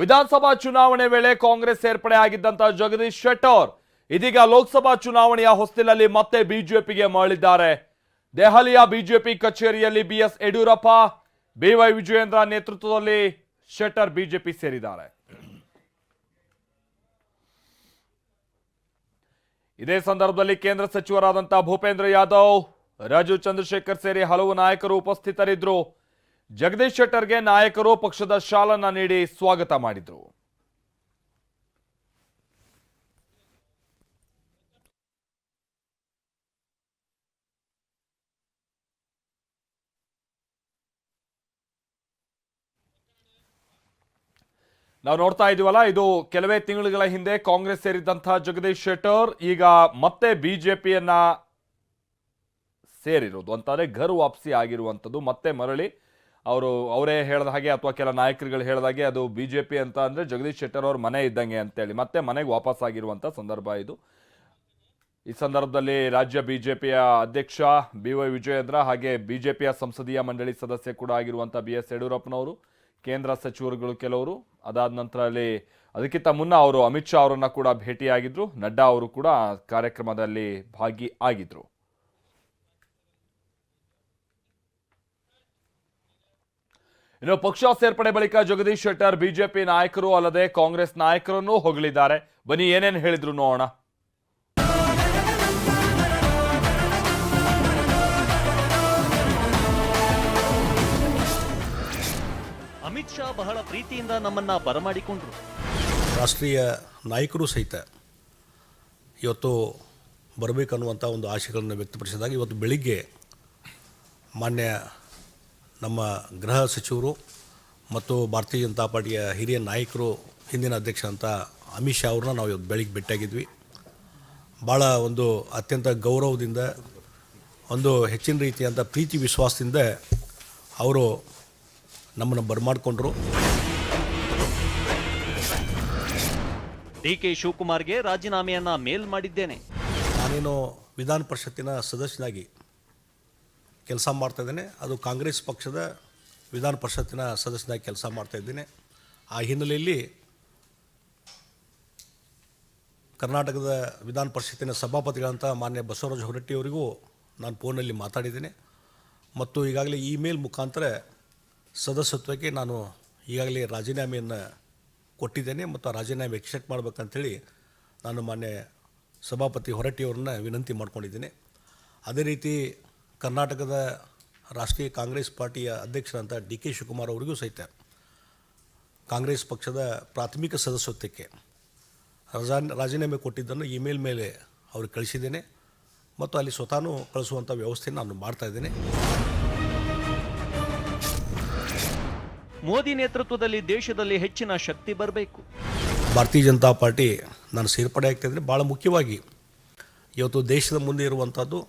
ವಿಧಾನಸಭಾ ಚುನಾವಣೆ ವೇಳೆ ಕಾಂಗ್ರೆಸ್ ಸೇರ್ಪಡೆ ಆಗಿದ್ದಂತ ಜಗದೀಶ್ ಶೆಟ್ಟರ್ ಇದೀಗ ಲೋಕಸಭಾ ಚುನಾವಣೆಯ ಹೊಸ್ತಿಲಲ್ಲಿ ಮತ್ತೆ ಬಿಜೆಪಿಗೆ ಮರಳಿದ್ದಾರೆ. ದೆಹಲಿಯ ಬಿಜೆಪಿ ಕಚೇರಿಯಲ್ಲಿ ಬಿಎಸ್ ಯಡಿಯೂರಪ್ಪ ಬಿವೈ ವಿಜಯೇಂದ್ರ ನೇತೃತ್ವದಲ್ಲಿ ಶೆಟ್ಟರ್ ಬಿಜೆಪಿ ಸೇರಿದ್ದಾರೆ. ಇದೇ ಸಂದರ್ಭದಲ್ಲಿ ಕೇಂದ್ರ ಸಚಿವರಾದಂತಹ ಭೂಪೇಂದ್ರ ಯಾದವ್ ರಾಜು ಚಂದ್ರಶೇಖರ್ ಸೇರಿ ಹಲವು ನಾಯಕರು ಉಪಸ್ಥಿತರಿದ್ದರು. ಜಗದೀಶ್ ಶೆಟ್ಟರ್ಗೆ ನಾಯಕರು ಪಕ್ಷದ ಶಾಲನ್ನ ನೀಡಿ ಸ್ವಾಗತ ಮಾಡಿದ್ರು. ನಾವು ನೋಡ್ತಾ ಇದೀವಲ್ಲ, ಇದು ಕೆಲವೇ ತಿಂಗಳುಗಳ ಹಿಂದೆ ಕಾಂಗ್ರೆಸ್ ಸೇರಿದಂತಹ ಜಗದೀಶ್ ಶೆಟ್ಟರ್ ಈಗ ಮತ್ತೆ ಬಿಜೆಪಿಯನ್ನ ಸೇರಿರೋದು ಅಂತಾರೆ, ಘರ್ ವಾಪಸಿ ಆಗಿರುವಂಥದ್ದು, ಮತ್ತೆ ಮರಳಿ ಅವರು, ಅವರೇ ಹೇಳಿದ ಹಾಗೆ ಅಥವಾ ಕೆಲ ನಾಯಕರುಗಳು ಹೇಳಿದ ಹಾಗೆ ಅದು ಪಿ ಅಂತ ಅಂದರೆ ಜಗದೀಶ್ ಶೆಟ್ಟರ್ ಅವ್ರ ಮನೆ ಇದ್ದಂಗೆ ಅಂತೇಳಿ, ಮತ್ತೆ ಮನೆಗೆ ವಾಪಸ್ ಆಗಿರುವಂಥ ಸಂದರ್ಭ ಇದು. ಈ ಸಂದರ್ಭದಲ್ಲಿ ರಾಜ್ಯ ಬಿ ಜೆ ಪಿಯ ಅಧ್ಯಕ್ಷ ಬಿ ವೈ ವಿಜಯೇಂದ್ರ ಹಾಗೆ ಬಿ ಜೆ ಪಿಯ ಸಂಸದೀಯ ಮಂಡಳಿ ಸದಸ್ಯ ಕೂಡ ಆಗಿರುವಂಥ ಬಿ ಎಸ್ ಯಡಿಯೂರಪ್ಪನವರು, ಕೇಂದ್ರ ಸಚಿವರುಗಳು ಕೆಲವರು. ಅದಾದ ನಂತರ ಅಲ್ಲಿ ಅದಕ್ಕಿಂತ ಮುನ್ನ ಅವರು ಅಮಿತ್ ಶಾ ಅವರನ್ನು ಕೂಡ ಭೇಟಿಯಾಗಿದ್ರು. ನಡ್ಡಾ ಅವರು ಕೂಡ ಕಾರ್ಯಕ್ರಮದಲ್ಲಿ ಭಾಗಿ ಇನ್ನು ಪಕ್ಷ ಸೇರ್ಪಡೆ ಬಳಿಕ ಜಗದೀಶ್ ಶೆಟ್ಟರ್ ಬಿಜೆಪಿ ನಾಯಕರು ಅಲ್ಲದೆ ಕಾಂಗ್ರೆಸ್ ನಾಯಕರನ್ನು ಹೊಗಳಿದ್ದಾರೆ. ಬನ್ನಿ ಏನೇನು ಹೇಳಿದ್ರು ನೋಡೋಣ. ಅಮಿತ್ ಶಾ ಬಹಳ ಪ್ರೀತಿಯಿಂದ ನಮ್ಮನ್ನ ಬರಮಾಡಿಕೊಂಡ್ರು. ರಾಷ್ಟ್ರೀಯ ನಾಯಕರು ಸಹಿತ ಇವತ್ತು ಬರಬೇಕನ್ನುವಂಥ ಒಂದು ಆಶೆಗಳನ್ನು ವ್ಯಕ್ತಪಡಿಸಿದಾಗ ಇವತ್ತು ಬೆಳಿಗ್ಗೆ ಮಾನ್ಯ ನಮ್ಮ ಗೃಹ ಸಚಿವರು ಮತ್ತು ಭಾರತೀಯ ಜನತಾ ಪಾರ್ಟಿಯ ಹಿರಿಯ ನಾಯಕರು ಹಿಂದಿನ ಅಧ್ಯಕ್ಷ ಅಂತ ಅಮಿತ್ ಶಾ ಅವ್ರನ್ನ ನಾವು ಇವತ್ತು ಬೆಳಿಗ್ಗೆ ಭೇಟಿಯಾಗಿದ್ವಿ. ಭಾಳ ಒಂದು ಅತ್ಯಂತ ಗೌರವದಿಂದ ಒಂದು ಹೆಚ್ಚಿನ ರೀತಿಯಂಥ ಪ್ರೀತಿ ವಿಶ್ವಾಸದಿಂದ ಅವರು ನಮ್ಮನ್ನು ಬರಮಾಡಿಕೊಂಡ್ರು. ಡಿ ಕೆ ಶಿವಕುಮಾರ್ಗೆ ರಾಜೀನಾಮೆಯನ್ನು ಮೇಲ್ ಮಾಡಿದ್ದೇನೆ. ನಾನೇನು ವಿಧಾನ ಪರಿಷತ್ತಿನ ಸದಸ್ಯನಾಗಿ ಕೆಲಸ ಮಾಡ್ತಾ ಇದ್ದೇನೆ. ಅದು ಕಾಂಗ್ರೆಸ್ ಪಕ್ಷದ ವಿಧಾನ ಪರಿಷತ್ತಿನ ಸದಸ್ಯನಾಗಿ ಕೆಲಸ ಮಾಡ್ತಾ ಇದ್ದೇನೆ. ಆ ಹಿನ್ನೆಲೆಯಲ್ಲಿ ಕರ್ನಾಟಕದ ವಿಧಾನ ಪರಿಷತ್ತಿನ ಸಭಾಪತಿಗಳಂತ ಮಾನ್ಯ ಬಸವರಾಜ ಹೊರಟ್ಟಿಯವರಿಗೂ ನಾನು ಫೋನಲ್ಲಿ ಮಾತಾಡಿದ್ದೇನೆ. ಮತ್ತು ಈಗಾಗಲೇ ಇಮೇಲ್ ಮುಖಾಂತರ ಸದಸ್ಯತ್ವಕ್ಕೆ ನಾನು ಈಗಾಗಲೇ ರಾಜೀನಾಮೆಯನ್ನು ಕೊಟ್ಟಿದ್ದೇನೆ ಮತ್ತು ಆ ರಾಜೀನಾಮೆ ಎಕ್ಸೆಪ್ಟ್ ಮಾಡ್ಬೇಕಂಥೇಳಿ ನಾನು ಮಾನ್ಯ ಸಭಾಪತಿ ಹೊರಟ್ಟಿಯವ್ರನ್ನ ವಿನಂತಿ ಮಾಡ್ಕೊಂಡಿದ್ದೀನಿ. ಅದೇ ರೀತಿ ಕರ್ನಾಟಕದ ರಾಷ್ಟ್ರೀಯ ಕಾಂಗ್ರೆಸ್ ಪಾರ್ಟಿಯ ಅಧ್ಯಕ್ಷರಂತ ಡಿ ಕೆ ಶಿವಕುಮಾರ್ ಅವರಿಗೂ ಸಹಿತ ಕಾಂಗ್ರೆಸ್ ಪಕ್ಷದ ಪ್ರಾಥಮಿಕ ಸದಸ್ಯತ್ವಕ್ಕೆ ರಜಾ ರಾಜೀನಾಮೆ ಕೊಟ್ಟಿದ್ದನ್ನು ಇಮೇಲ್ ಮೇಲೆ ಅವ್ರಿಗೆ ಕಳಿಸಿದ್ದೇನೆ ಮತ್ತು ಅಲ್ಲಿ ಸ್ವತಃ ಕಳಿಸುವಂಥ ವ್ಯವಸ್ಥೆ ನಾನು ಮಾಡ್ತಾ ಇದ್ದೇನೆ. ಮೋದಿ ನೇತೃತ್ವದಲ್ಲಿ ದೇಶದಲ್ಲಿ ಹೆಚ್ಚಿನ ಶಕ್ತಿ ಬರಬೇಕು. ಭಾರತೀಯ ಜನತಾ ಪಾರ್ಟಿ ನಾನು ಸೇರ್ಪಡೆ ಆಗ್ತಾಯಿದ್ರೆ ಭಾಳ ಮುಖ್ಯವಾಗಿ ಇವತ್ತು ದೇಶದ ಮುಂದೆ ಇರುವಂಥದ್ದು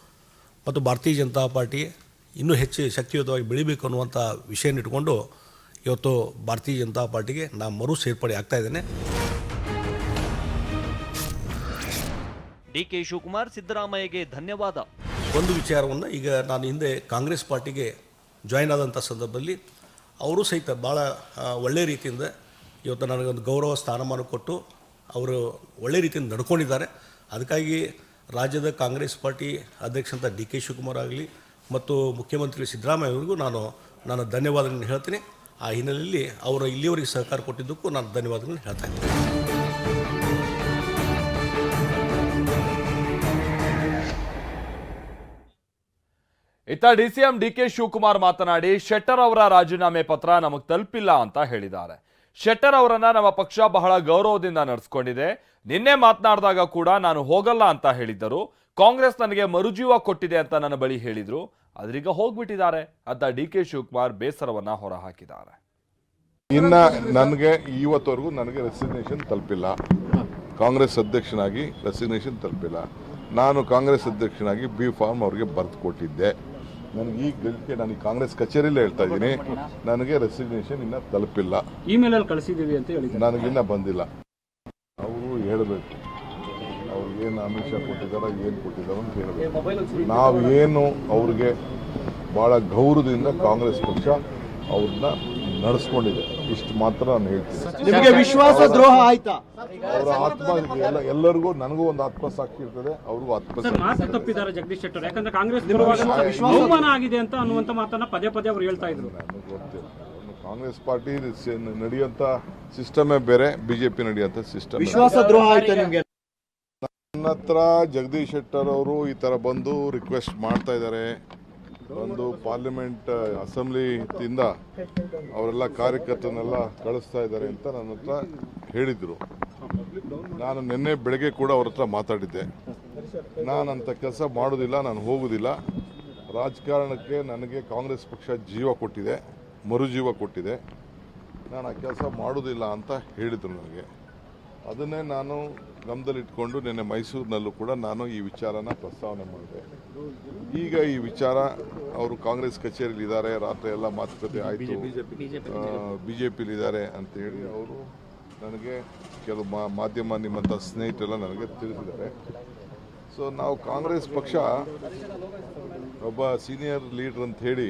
ಮತ್ತು ಭಾರತೀಯ ಜನತಾ ಪಾರ್ಟಿ ಇನ್ನೂ ಹೆಚ್ಚು ಶಕ್ತಿಯುತವಾಗಿ ಬೆಳಿಬೇಕು ಅನ್ನುವಂಥ ವಿಷಯನ ಇಟ್ಕೊಂಡು ಇವತ್ತು ಭಾರತೀಯ ಜನತಾ ಪಾರ್ಟಿಗೆ ನಾನು ಮರು ಸೇರ್ಪಡೆ ಆಗ್ತಾ ಇದ್ದೇನೆ. ಡಿ ಕೆ ಶಿವಕುಮಾರ್ ಸಿದ್ದರಾಮಯ್ಯಗೆ ಧನ್ಯವಾದ. ಒಂದು ವಿಚಾರವನ್ನು ಈಗ ನಾನು ಹಿಂದೆ ಕಾಂಗ್ರೆಸ್ ಪಾರ್ಟಿಗೆ ಜಾಯ್ನ್ ಆದಂಥ ಸಂದರ್ಭದಲ್ಲಿ ಅವರು ಸಹಿತ ಭಾಳ ಒಳ್ಳೆ ಒಳ್ಳೆಯ ರೀತಿಯಿಂದ ಇವತ್ತು ನನಗೊಂದು ಗೌರವ ಸ್ಥಾನಮಾನ ಕೊಟ್ಟು ಅವರು ಒಳ್ಳೆ ರೀತಿಯಿಂದ ನಡ್ಕೊಂಡಿದ್ದಾರೆ. ಅದಕ್ಕಾಗಿ ರಾಜ್ಯದ ಕಾಂಗ್ರೆಸ್ ಪಾರ್ಟಿ ಅಧ್ಯಕ್ಷ ಡಿ ಕೆ ಶಿವಕುಮಾರ್ ಆಗಲಿ ಮತ್ತು ಮುಖ್ಯಮಂತ್ರಿ ಸಿದ್ದರಾಮಯ್ಯ ಅವರಿಗೂ ನಾನು ನಾನು ಧನ್ಯವಾದಗಳನ್ನು ಹೇಳ್ತೀನಿ. ಆ ಹಿನ್ನೆಲೆಯಲ್ಲಿ ಅವರು ಇಲ್ಲಿಯವರೆಗೆ ಸಹಕಾರ ಕೊಟ್ಟಿದ್ದಕ್ಕೂ ನಾನು ಧನ್ಯವಾದಗಳನ್ನು ಹೇಳ್ತಾ ಇದ್ದೀನಿ. ಇತ್ತ ಡಿಸಿಎಂ ಡಿ ಕೆ ಶಿವಕುಮಾರ್ ಮಾತನಾಡಿ ಶೆಟ್ಟರ್ ಅವರ ರಾಜೀನಾಮೆ ಪತ್ರ ನಮಗೆ ತಲುಪಿಲ್ಲ ಅಂತ ಹೇಳಿದ್ದಾರೆ. ಶೆಟ್ಟರ್ ಅವರನ್ನ ನಮ್ಮ ಪಕ್ಷ ಬಹಳ ಗೌರವದಿಂದ ನಡೆಸ್ಕೊಂಡಿದೆ. ನಿನ್ನೆ ಮಾತನಾಡಿದಾಗ ಕೂಡ ನಾನು ಹೋಗಲ್ಲ ಅಂತ ಹೇಳಿದ್ದರು. ಕಾಂಗ್ರೆಸ್ ನನಗೆ ಮರುಜೀವ ಕೊಟ್ಟಿದೆ ಅಂತ ನನ್ನ ಬಳಿ ಹೇಳಿದ್ರು. ಆದ್ರೀಗ ಹೋಗ್ಬಿಟ್ಟಿದ್ದಾರೆ ಅಂತ ಡಿ ಕೆ ಶಿವಕುಮಾರ್ ಬೇಸರವನ್ನ ಹೊರಹಾಕಿದ್ದಾರೆ. ಇನ್ನ ನನಗೆ ಇವತ್ತವರೆಗೂ ನನಗೆ ರೆಸಿಗ್ನೇಷನ್ ತಲುಪಿಲ್ಲ. ಕಾಂಗ್ರೆಸ್ ಅಧ್ಯಕ್ಷನಾಗಿ ರೆಸಿಗ್ನೇಷನ್ ತಲುಪಿಲ್ಲ. ನಾನು ಕಾಂಗ್ರೆಸ್ ಅಧ್ಯಕ್ಷನಾಗಿ ಬಿ ಫಾರ್ಮ್ ಅವ್ರಿಗೆ ಬರೆದು ಕೊಟ್ಟಿದ್ದೆ. ನನಗೆ ಈಗ ಗಳಿಕೆ ನಾನು ಈ ಕಾಂಗ್ರೆಸ್ ಕಚೇರಿಯಲ್ಲೇ ಹೇಳ್ತಾ ಇದ್ದೀನಿ. ನನಗೆ ರೆಸಿಗ್ನೇಷನ್ ಇನ್ನ ತಲುಪಿಲ್ಲ. ಇಮೇಲ್ ಅಲ್ಲಿ ಕಳಿಸಿದೀವಿ ಅಂತ ನನಗೆ ನನಗಿನ್ನ ಬಂದಿಲ್ಲ. ಅವರು ಹೇಳಬೇಕು. ಅವ್ರು ಏನು ಆಮಿಷ ಕೊಟ್ಟಿದ್ದಾರ ಏನು ಕೊಟ್ಟಿದ್ದಾರೋ ಅಂತ ಹೇಳಬೇಕು. ಏನು ಅವ್ರಿಗೆ ಭಾಳ ಗೌರವದಿಂದ ಕಾಂಗ್ರೆಸ್ ಪಕ್ಷ ಅವ್ರನ್ನ ನಡೆಸ್ಕೊಂಡಿದೆ. ಇಷ್ಟು ಮಾತ್ರ ನಾನು ಹೇಳ್ತೀನಿ. ನಿಮಗೆ ವಿಶ್ವಾಸ ದ್ರೋಹ ಆಯ್ತಾ? ಅವರ ಆತ್ಮ ಎಲ್ಲ ಎಲ್ಲರಿಗೂ ನನಗೂ ಒಂದು ಆತ್ಮಸಾಕ್ಷಿ ಇರ್ತದೆ ಅವ್ರಿಗೂ ಸರ್ ಮಾತು ಆತ್ಮಸಾಕ್ಷಿ ತಪ್ಪಿದ್ದಾರೆ ಜಗದೀಶ್ ಶೆಟ್ಟರ್ ಯಾಕಂದ್ರೆ ಕಾಂಗ್ರೆಸ್ ಪರವಾಗಿ ಅವಮಾನ ಆಗಿದೆ ಅಂತ ಅನ್ನುವಂತ ಮಾತನ್ನ ಪದೇ ಪದೇ ಅವರು ಹೇಳ್ತಾ ಇದ್ರು. ನನಗೆ ಗೊತ್ತಿಲ್ಲ. ಕಾಂಗ್ರೆಸ್ ಪಾರ್ಟಿ ನಡೆಯುವಂಥ ಸಿಸ್ಟಮೇ ಬೇರೆ ಬಿಜೆಪಿ ನಡೆಯುವಂತ ಸಿಸ್ಟಮ್ ವಿಶ್ವಾಸ ದ್ರೋಹ ಆಯ್ತಾ ನಿಮಗೆ? ನನ್ನ ಹತ್ರ ಜಗದೀಶ್ ಶೆಟ್ಟರ್ ಅವರು ಈ ತರ ಬಂದು ರಿಕ್ವೆಸ್ಟ್ ಮಾಡ್ತಾ ಇದ್ದಾರೆ. ಒಂದು ಪಾರ್ಲಿಮೆಂಟ್ ಅಸೆಂಬ್ಲಿಯಿಂದ ಅವರೆಲ್ಲ ಕಾರ್ಯಕರ್ತರನ್ನೆಲ್ಲ ಕಳಿಸ್ತಾ ಇದ್ದಾರೆ ಅಂತ ನನ್ನ ಹತ್ರ ಹೇಳಿದರು. ನಾನು ನಿನ್ನೆ ಬೆಳಗ್ಗೆ ಕೂಡ ಅವ್ರ ಹತ್ರ ಮಾತಾಡಿದ್ದೆ. ನಾನು ಅಂಥ ಕೆಲಸ ಮಾಡೋದಿಲ್ಲ, ನಾನು ಹೋಗೋದಿಲ್ಲ. ರಾಜಕಾರಣಕ್ಕೆ ನನಗೆ ಕಾಂಗ್ರೆಸ್ ಪಕ್ಷ ಜೀವ ಕೊಟ್ಟಿದೆ, ಮರುಜೀವ ಕೊಟ್ಟಿದೆ. ನಾನು ಆ ಕೆಲಸ ಮಾಡೋದಿಲ್ಲ ಅಂತ ಹೇಳಿದರು ನನಗೆ. ಅದನ್ನೇ ನಾನು ಗಮನದಲ್ಲಿಟ್ಕೊಂಡು ನಿನ್ನೆ ಮೈಸೂರಿನಲ್ಲೂ ಕೂಡ ನಾನು ಈ ವಿಚಾರನ ಪ್ರಸ್ತಾವನೆ ಮಾಡಿದೆ. ಈಗ ಈ ವಿಚಾರ ಅವರು ಕಾಂಗ್ರೆಸ್ ಕಚೇರಿಯಲ್ಲಿ ಇದ್ದಾರೆ ರಾತ್ರಿ ಎಲ್ಲ ಮಾತುಕತೆ ಆಯಿತು. ಬಿ ಜೆ ಪಿಲಿದ್ದಾರೆ ಅಂತೇಳಿ ಅವರು ನನಗೆ ಕೆಲವು ಮಾ ಮಾಧ್ಯಮ ನಿಮ್ಮಂಥ ಸ್ನೇಹಿತರೆಲ್ಲ ನನಗೆ ತಿಳಿಸಿದ್ದಾರೆ. ಸೊ ನಾವು ಕಾಂಗ್ರೆಸ್ ಪಕ್ಷ ಒಬ್ಬ ಸೀನಿಯರ್ ಲೀಡರ್ ಅಂತ ಹೇಳಿ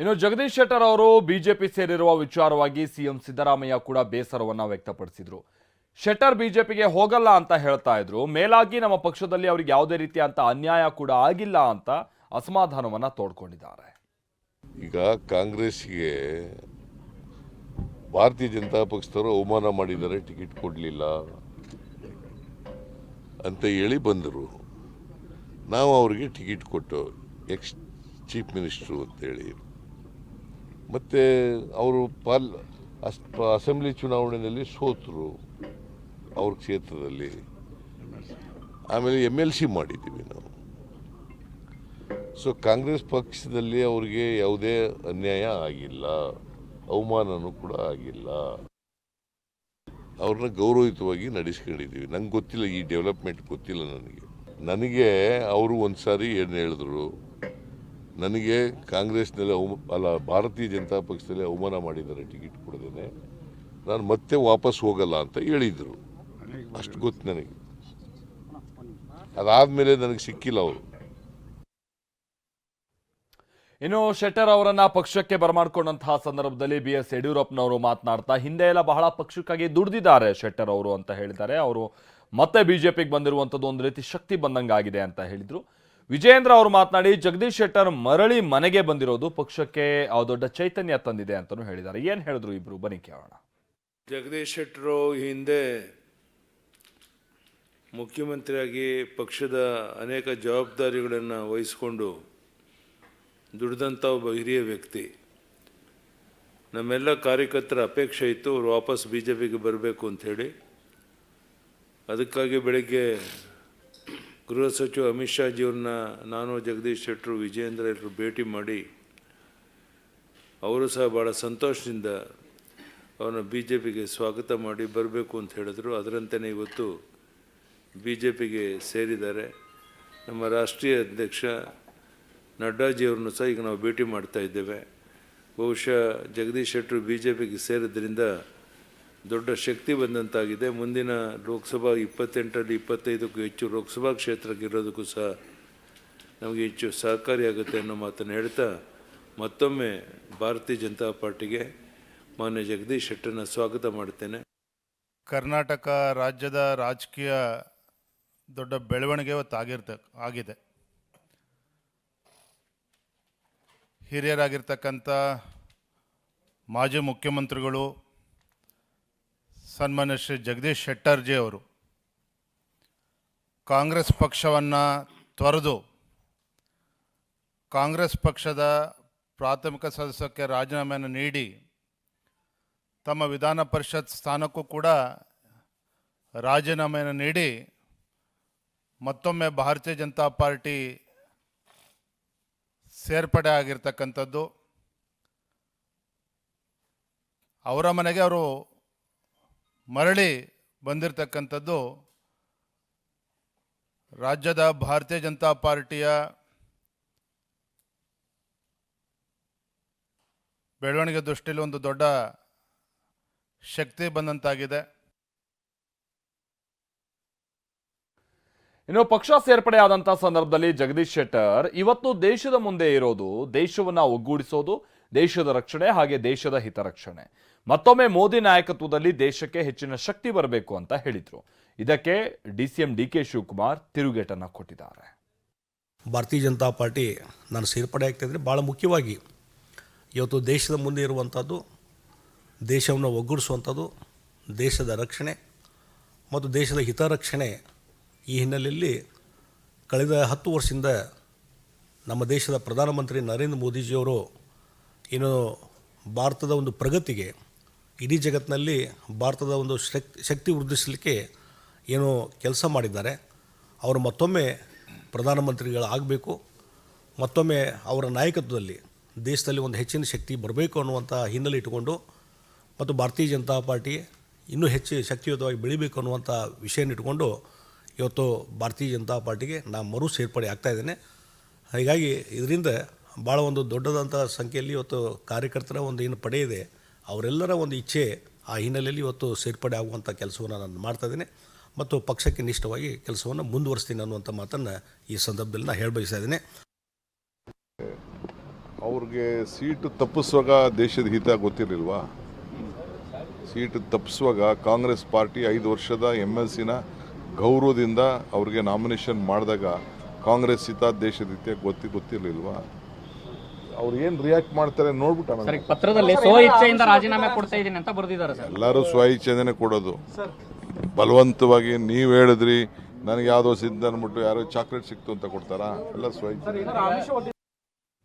ಇನ್ನು ಜಗದೀಶ್ ಶೆಟ್ಟರ್ ಅವರು ಬಿಜೆಪಿ ಸೇರಿರುವ ವಿಚಾರವಾಗಿ ಸಿಎಂ ಸಿದ್ದರಾಮಯ್ಯ ಕೂಡ ಬೇಸರವನ್ನು ವ್ಯಕ್ತಪಡಿಸಿದರು. ಶೆಟ್ಟರ್ ಬಿಜೆಪಿಗೆ ಹೋಗಲ್ಲ ಅಂತ ಹೇಳ್ತಾ ಇದ್ರು. ಮೇಲಾಗಿ ನಮ್ಮ ಪಕ್ಷದಲ್ಲಿ ಅವ್ರಿಗೆ ಯಾವುದೇ ರೀತಿಯಂತ ಅನ್ಯಾಯ ಕೂಡ ಆಗಿಲ್ಲ ಅಂತ ಅಸಮಾಧಾನವನ್ನು ತೋಡ್ಕೊಂಡಿದ್ದಾರೆ. ಈಗ ಕಾಂಗ್ರೆಸ್ಗೆ ಭಾರತೀಯ ಜನತಾ ಪಕ್ಷದವರು ಅವಮಾನ ಮಾಡಿದ್ದಾರೆ, ಟಿಕೆಟ್ ಕೊಡಲಿಲ್ಲ ಅಂತ ಹೇಳಿ ಬಂದರು. ನಾವು ಅವರಿಗೆ ಟಿಕೆಟ್ ಕೊಟ್ಟು ಎಕ್ಸ್ ಚೀಫ್ ಮಿನಿಸ್ಟ್ರು ಅಂತೇಳಿ ಮತ್ತು ಅವರು ಪಾಲ್ ಅಸ್ ಅಸೆಂಬ್ಲಿ ಚುನಾವಣೆಯಲ್ಲಿ ಸೋತರು ಅವ್ರ ಕ್ಷೇತ್ರದಲ್ಲಿ. ಆಮೇಲೆ ಎಂ ಎಲ್ ಸಿ ಮಾಡಿದ್ದೀವಿ ನಾವು. ಸೊ ಕಾಂಗ್ರೆಸ್ ಪಕ್ಷದಲ್ಲಿ ಅವರಿಗೆ ಯಾವುದೇ ಅನ್ಯಾಯ ಆಗಿಲ್ಲ, ಅವಮಾನನೂ ಕೂಡ ಆಗಿಲ್ಲ. ಅವ್ರನ್ನ ಗೌರವಯುತವಾಗಿ ನಡೆಸ್ಕೊಂಡಿದ್ದೀವಿ. ನಂಗೆ ಗೊತ್ತಿಲ್ಲ, ಈ ಡೆವಲಪ್ಮೆಂಟ್ ಗೊತ್ತಿಲ್ಲ ನನಗೆ. ನನಗೆ ಅವರು ಒಂದು ಸಾರಿ ಏನು ಹೇಳಿದ್ರು ನನಗೆ ಕಾಂಗ್ರೆಸ್ನಲ್ಲಿ ಅವ ಅಲ್ಲ, ಭಾರತೀಯ ಜನತಾ ಪಕ್ಷದಲ್ಲಿ ಅವಮಾನ ಮಾಡಿದ್ದಾರೆ ಟಿಕೆಟ್ ಕೊಡದೇನೆ. ನಾನು ಮತ್ತೆ ವಾಪಸ್ ಹೋಗಲ್ಲ ಅಂತ ಹೇಳಿದರು. ಅಷ್ಟು ಗೊತ್ತು ನನಗೆ. ಅದಾದಮೇಲೆ ನನಗೆ ಸಿಕ್ಕಿಲ್ಲ ಅವರು. ಇನ್ನು ಶೆಟ್ಟರ್ ಅವರನ್ನ ಪಕ್ಷಕ್ಕೆ ಬರಮಾಡಿಕೊಂಡಂತಹ ಸಂದರ್ಭದಲ್ಲಿ ಬಿ ಎಸ್ ಯಡಿಯೂರಪ್ಪನವರು ಮಾತನಾಡ್ತಾ, ಹಿಂದೆ ಎಲ್ಲ ಬಹಳ ಪಕ್ಷಕ್ಕಾಗಿ ದುಡಿದಿದ್ದಾರೆ ಶೆಟ್ಟರ್ ಅವರು ಅಂತ ಹೇಳಿದ್ದಾರೆ. ಅವರು ಮತ್ತೆ ಬಿಜೆಪಿಗೆ ಬಂದಿರುವಂಥದ್ದು ಒಂದು ರೀತಿ ಶಕ್ತಿ ಬಂದಂಗಾಗಿದೆ ಅಂತ ಹೇಳಿದ್ರು. ವಿಜೇಂದ್ರ ಅವರು ಮಾತನಾಡಿ, ಜಗದೀಶ್ ಶೆಟ್ಟರ್ ಮರಳಿ ಮನೆಗೆ ಬಂದಿರೋದು ಪಕ್ಷಕ್ಕೆ ದೊಡ್ಡ ಚೈತನ್ಯ ತಂದಿದೆ ಅಂತಲೂ ಹೇಳಿದ್ದಾರೆ. ಏನು ಹೇಳಿದ್ರು ಇಬ್ರು? ಬನ್ನಿ ಕೇಳೋಣ. ಜಗದೀಶ್ ಶೆಟ್ಟರು ಹಿಂದೆ ಮುಖ್ಯಮಂತ್ರಿಯಾಗಿ ಪಕ್ಷದ ಅನೇಕ ಜವಾಬ್ದಾರಿಗಳನ್ನು ವಹಿಸಿಕೊಂಡು ದುಡಿದಂಥ ಒಬ್ಬ ಹಿರಿಯ ವ್ಯಕ್ತಿ. ನಮ್ಮೆಲ್ಲ ಕಾರ್ಯಕರ್ತರ ಅಪೇಕ್ಷೆ ಇತ್ತು, ಅವರು ವಾಪಸ್ ಬಿ ಜೆ ಪಿಗೆ ಬರಬೇಕು ಅಂಥೇಳಿ ಅದಕ್ಕಾಗಿ ಬೆಳಗ್ಗೆ ಗೃಹ ಸಚಿವ ಅಮಿತ್ ಶಾಜಿಯವ್ರನ್ನ ನಾನು ಜಗದೀಶ್ ಶೆಟ್ಟರು, ವಿಜಯೇಂದ್ರ ಎಲ್ಲರೂ ಭೇಟಿ ಮಾಡಿ, ಅವರು ಸಹ ಭಾಳ ಸಂತೋಷದಿಂದ ಅವನ ಬಿ ಜೆ ಪಿಗೆ ಸ್ವಾಗತ ಮಾಡಿ ಬರಬೇಕು ಅಂತ ಹೇಳಿದ್ರು. ಅದರಂತೆಯೇ ಇವತ್ತು ಬಿ ಜೆ ಪಿಗೆ ಸೇರಿದ್ದಾರೆ. ನಮ್ಮ ರಾಷ್ಟ್ರೀಯ ಅಧ್ಯಕ್ಷ ನಡ್ಡಾಜಿಯವ್ರನ್ನು ಸಹ ಈಗ ನಾವು ಭೇಟಿ ಮಾಡ್ತಾ ಇದ್ದೇವೆ. ಬಹುಶಃ ಜಗದೀಶ್ ಶೆಟ್ಟರು ಬಿ ಜೆ ಪಿಗೆ ಸೇರಿದ್ರಿಂದ ದೊಡ್ಡ ಶಕ್ತಿ ಬಂದಂತಾಗಿದೆ. ಮುಂದಿನ ಲೋಕಸಭಾ ಇಪ್ಪತ್ತೆಂಟರಲ್ಲಿ ಇಪ್ಪತ್ತೈದಕ್ಕೂ ಹೆಚ್ಚು ಲೋಕಸಭಾ ಕ್ಷೇತ್ರಕ್ಕೆ ಇರೋದಕ್ಕೂ ಸಹ ನಮಗೆ ಹೆಚ್ಚು ಸಹಕಾರಿಯಾಗುತ್ತೆ ಅನ್ನೋ ಮಾತನ್ನು ಹೇಳ್ತಾ ಮತ್ತೊಮ್ಮೆ ಭಾರತೀಯ ಜನತಾ ಪಾರ್ಟಿಗೆ ಮಾನ್ಯ ಜಗದೀಶ್ ಶೆಟ್ಟರನ್ನ ಸ್ವಾಗತ ಮಾಡ್ತೇನೆ ಕರ್ನಾಟಕ ರಾಜ್ಯದ ರಾಜಕೀಯ ದೊಡ್ಡ ಬೆಳವಣಿಗೆ ಇವತ್ತು ಆಗಿದೆ. ಹಿರಿಯರಾಗಿರ್ತಕ್ಕಂಥ ಮಾಜಿ ಮುಖ್ಯಮಂತ್ರಿಗಳು ಸನ್ಮಾನ್ಯ ಶ್ರೀ ಜಗದೀಶ್ ಶೆಟ್ಟರ್ಜಿ ಅವರು ಕಾಂಗ್ರೆಸ್ ಪಕ್ಷವನ್ನು ತೊರೆದು ಕಾಂಗ್ರೆಸ್ ಪಕ್ಷದ ಪ್ರಾಥಮಿಕ ಸದಸ್ಯಕ್ಕೆ ರಾಜೀನಾಮೆಯನ್ನು ನೀಡಿ ತಮ್ಮ ವಿಧಾನ ಪರಿಷತ್ ಸ್ಥಾನಕ್ಕೂ ಕೂಡ ರಾಜೀನಾಮೆಯನ್ನು ನೀಡಿ ಮತ್ತೊಮ್ಮೆ ಭಾರತೀಯ ಜನತಾ ಪಾರ್ಟಿ ಸೇರ್ಪಡೆ ಆಗಿರ್ತಕ್ಕಂಥದ್ದು. ಅವರ ಮನೆಗೆ ಅವರು ಮರಳಿ ಬಂದಿರತಕ್ಕಂಥದ್ದು ರಾಜ್ಯದ ಭಾರತೀಯ ಜನತಾ ಪಾರ್ಟಿಯ ಬೆಳವಣಿಗೆ ದೃಷ್ಟಿಯಲ್ಲಿ ಒಂದು ದೊಡ್ಡ ಶಕ್ತಿ ಬಂದಂತಾಗಿದೆ. ಇನ್ನು ಪಕ್ಷ ಸೇರ್ಪಡೆ ಆದಂತಹ ಸಂದರ್ಭದಲ್ಲಿ ಜಗದೀಶ್ ಶೆಟ್ಟರ್, ಇವತ್ತು ದೇಶದ ಮುಂದೆ ಇರೋದು ದೇಶವನ್ನ ಒಗ್ಗೂಡಿಸೋದು, ದೇಶದ ರಕ್ಷಣೆ ಹಾಗೆ ದೇಶದ ಹಿತರಕ್ಷಣೆ. ಮತ್ತೊಮ್ಮೆ ಮೋದಿ ನಾಯಕತ್ವದಲ್ಲಿ ದೇಶಕ್ಕೆ ಹೆಚ್ಚಿನ ಶಕ್ತಿ ಬರಬೇಕು ಅಂತ ಹೇಳಿದರು. ಇದಕ್ಕೆ ಡಿಸಿಎಂ ಡಿ ಕೆ ಶಿವಕುಮಾರ್ ತಿರುಗೇಟನ್ನು ಕೊಟ್ಟಿದ್ದಾರೆ. ಭಾರತೀಯ ಜನತಾ ಪಾರ್ಟಿ ನಾನು ಸೇರ್ಪಡೆ ಆಗ್ತಾಯಿದ್ರೆ ಭಾಳ ಮುಖ್ಯವಾಗಿ ಇವತ್ತು ದೇಶದ ಮುಂದೆ ಇರುವಂಥದ್ದು ದೇಶವನ್ನು ಒಗ್ಗೂಡಿಸುವಂಥದ್ದು ದೇಶದ ರಕ್ಷಣೆ ಮತ್ತು ದೇಶದ ಹಿತರಕ್ಷಣೆ ಈ ಹಿನ್ನೆಲೆಯಲ್ಲಿ ಕಳೆದ ಹತ್ತು ವರ್ಷದಿಂದ ನಮ್ಮ ದೇಶದ ಪ್ರಧಾನಮಂತ್ರಿ ನರೇಂದ್ರ ಮೋದಿಜಿಯವರು ಏನು ಭಾರತದ ಒಂದು ಪ್ರಗತಿಗೆ ಇಡೀ ಜಗತ್ತಿನಲ್ಲಿ ಭಾರತದ ಒಂದು ಶಕ್ ಶಕ್ತಿ ವೃದ್ಧಿಸಲಿಕ್ಕೆ ಏನು ಕೆಲಸ ಮಾಡಿದ್ದಾರೆ. ಅವರು ಮತ್ತೊಮ್ಮೆ ಪ್ರಧಾನಮಂತ್ರಿಗಳಾಗಬೇಕು. ಮತ್ತೊಮ್ಮೆ ಅವರ ನಾಯಕತ್ವದಲ್ಲಿ ದೇಶದಲ್ಲಿ ಒಂದು ಹೆಚ್ಚಿನ ಶಕ್ತಿ ಬರಬೇಕು ಅನ್ನುವಂಥ ಹಿನ್ನೆಲೆ ಇಟ್ಟುಕೊಂಡು ಮತ್ತು ಭಾರತೀಯ ಜನತಾ ಪಾರ್ಟಿ ಇನ್ನೂ ಹೆಚ್ಚು ಶಕ್ತಿಯುತವಾಗಿ ಬೆಳಿಬೇಕು ಅನ್ನುವಂಥ ವಿಷಯನ ಇಟ್ಟುಕೊಂಡು ಇವತ್ತು ಭಾರತೀಯ ಜನತಾ ಪಾರ್ಟಿಗೆ ನಾನು ಮರು ಸೇರ್ಪಡೆ ಆಗ್ತಾ ಇದ್ದೇನೆ. ಹೀಗಾಗಿ ಇದರಿಂದ ಭಾಳ ಒಂದು ದೊಡ್ಡದಂಥ ಸಂಖ್ಯೆಯಲ್ಲಿ ಇವತ್ತು ಕಾರ್ಯಕರ್ತರ ಒಂದು ಏನು ಪಡೆ ಇದೆ. ಅವರೆಲ್ಲರ ಒಂದು ಇಚ್ಛೆ ಆ ಹಿನ್ನೆಲೆಯಲ್ಲಿ ಇವತ್ತು ಸೇರ್ಪಡೆ ಆಗುವಂಥ ಕೆಲಸವನ್ನು ನಾನು ಮಾಡ್ತಾ ಇದ್ದೇನೆ. ಮತ್ತು ಪಕ್ಷಕ್ಕೆ ನಿಷ್ಠವಾಗಿ ಕೆಲಸವನ್ನು ಮುಂದುವರಿಸ್ತೀನಿ ಅನ್ನುವಂಥ ಮಾತನ್ನು ಈ ಸಂದರ್ಭದಲ್ಲಿ ನಾನು ಹೇಳ ಬಯಸ್ತಾ ಇದ್ದೇನೆ. ಅವ್ರಿಗೆ ಸೀಟು ತಪ್ಪಿಸುವಾಗ ದೇಶದ ಹಿತ ಗೊತ್ತಿರಲಿಲ್ವಾ? ಸೀಟು ತಪ್ಪಿಸುವಾಗ ಕಾಂಗ್ರೆಸ್ ಪಾರ್ಟಿ ಐದು ವರ್ಷದ ಎಂ ಎಲ್ ಸಿನ ಗೌರವದಿಂದ ಅವ್ರಿಗೆ ನಾಮಿನೇಷನ್ ಮಾಡಿದಾಗ ಕಾಂಗ್ರೆಸ್ ಹಿತ ದೇಶದ ಹಿತ ಗೊತ್ತಿ, ಗೊತ್ತಿರಲಿಲ್ವಾ? ಅವ್ರು ಏನು ರಿಯಾಕ್ಟ್ ಮಾಡ್ತಾರೆ ನೋಡ್ಬಿಟ್ಟು ಪತ್ರದಲ್ಲಿ ಸ್ವ ಇಚ್ಛೆಯಿಂದ ರಾಜೀನಾಮೆ ಕೊಡ್ತಾ ಇದ್ದೀನಿ ಅಂತ ಬರೆದಿದ್ದಾರೆ ಸರ್. ಎಲ್ಲರೂ ಸ್ವಇಚ್ಛೆನೇ ಕೊಡೋದು. ಬಲವಂತವಾಗಿ ನೀವು ಹೇಳಿದ್ರಿ ನನಗೆ ಯಾವುದೋ ಸಿದ್ಧ ಅಂದ್ಬಿಟ್ಟು ಯಾರೋ ಚಾಕ್ಲೇಟ್ ಸಿಕ್ತು ಅಂತ ಕೊಡ್ತಾರಾ? ಎಲ್ಲ ಸ್ವಇಚ್ಛೆ